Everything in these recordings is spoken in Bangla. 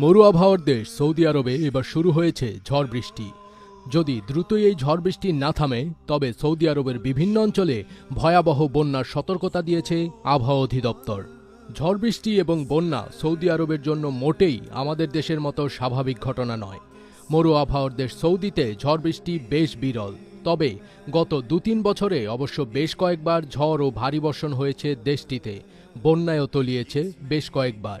মরু আবহাওয়ার দেশ সৌদি আরবে এবার শুরু হয়েছে ঝড় বৃষ্টি। যদি দ্রুতই এই ঝড় বৃষ্টি না থামে, তবে সৌদি আরবের বিভিন্ন অঞ্চলে ভয়াবহ বন্যার সতর্কতা দিয়েছে আবহাওয়া অধিদপ্তর। ঝড় বৃষ্টি এবং বন্যা সৌদি আরবের জন্য মোটেই আমাদের দেশের মতো স্বাভাবিক ঘটনা নয়। মরু আবহাওয়ার দেশ সৌদিতে ঝড় বৃষ্টি বেশ বিরল। তবে গত দু তিন বছরে অবশ্য বেশ কয়েকবার ঝড় ও ভারী বর্ষণ হয়েছে দেশটিতে। বন্যায়ও তলিয়েছে বেশ কয়েকবার।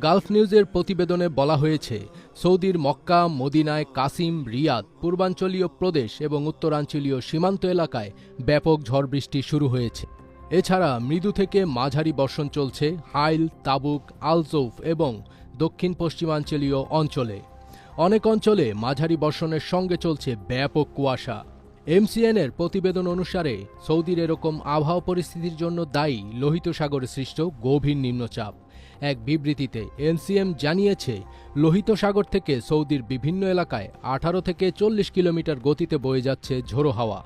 গালফ নিউজের প্রতিবেদনে বলা হয়েছে, সৌদির মক্কা, মদিনায় কাসিম, রিয়াদ, পূর্বাঞ্চলীয় প্রদেশ এবং উত্তরাঞ্চলীয় সীমান্ত এলাকায় ব্যাপক ঝড় বৃষ্টি শুরু হয়েছে। এছাড়া মৃদু থেকে মাঝারি বর্ষণ চলছে হাইল, তাবুক, আলজৌফ এবং দক্ষিণ পশ্চিমাঞ্চলীয় অঞ্চলে। অনেক অঞ্চলে মাঝারি বর্ষণের সঙ্গে চলছে ব্যাপক কুয়াশা। এমসিএনের প্রতিবেদন অনুসারে, সৌদির এরকম আবহাওয়া পরিস্থিতির জন্য দায়ী লোহিত সাগরে সৃষ্ট গভীর নিম্নচাপ। এক বিবৃতিতে এনসিএম জানিয়েছে, লোহিত সাগর থেকে সৌদির বিভিন্ন এলাকায় আঠারো থেকে চল্লিশ কিলোমিটার গতিতে বয়ে যাচ্ছে ঝোড়ো হাওয়া।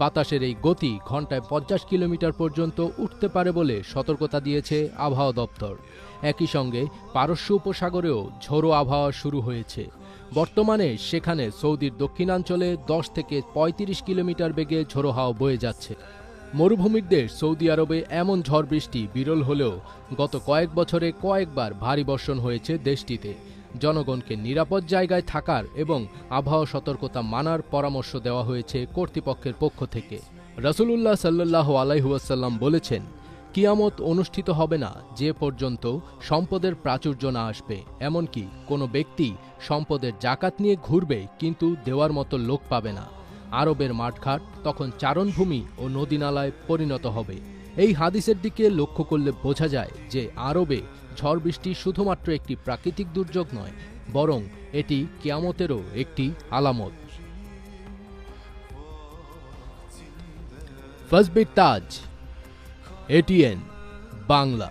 বাতাসের এই গতি ঘন্টায় পঞ্চাশ কিলোমিটার পর্যন্ত উঠতে পারে বলে সতর্কতা দিয়েছে আবহাওয়া দপ্তর। একই সঙ্গে পারস্য উপসাগরেও ঝোড়ো আবহাওয়া শুরু হয়েছে। বর্তমানে সেখানে সৌদির দক্ষিণাঞ্চলে দশ থেকে ৩৫ কিলোমিটার বেগে ঝোড়ো হাওয়া বয়ে যাচ্ছে। মরুভূমির দেশ সৌদি আরবে এমন ঝড় বৃষ্টি বিরল হলেও গত কয়েক বছরে কয়েকবার ভারী বর্ষণ হয়েছে দেশটিতে। জনগণকে নিরাপদ জায়গায় থাকার এবং আবহাওয়া সতর্কতা মানার পরামর্শ দেওয়া হয়েছে কর্তৃপক্ষের পক্ষ থেকে। রসুলুল্লাহ সাল্লাহ আলাইহুয়াসাল্লাম বলেছেন, কিয়ামত অনুষ্ঠিত হবে না, যে পর্যন্ত সম্পদের প্রাচুর্য না আসবে। এমনকি কোনো ব্যক্তি সম্পদের জাকাত নিয়ে ঘুরবে, কিন্তু দেওয়ার মতো লোক পাবে না। আরবের মাঠঘাট তখন চারণভূমি ও নদীনালায় পরিণত হবে। এই হাদিসের দিকে লক্ষ্য করলে বোঝা যায় যে আরবে ঝড় বৃষ্টি শুধুমাত্র একটি প্রাকৃতিক দুর্যোগ নয়, বরং এটি কেয়ামতেরও একটি আলামত। ফজবির তাজ, এটিএন, বাংলা।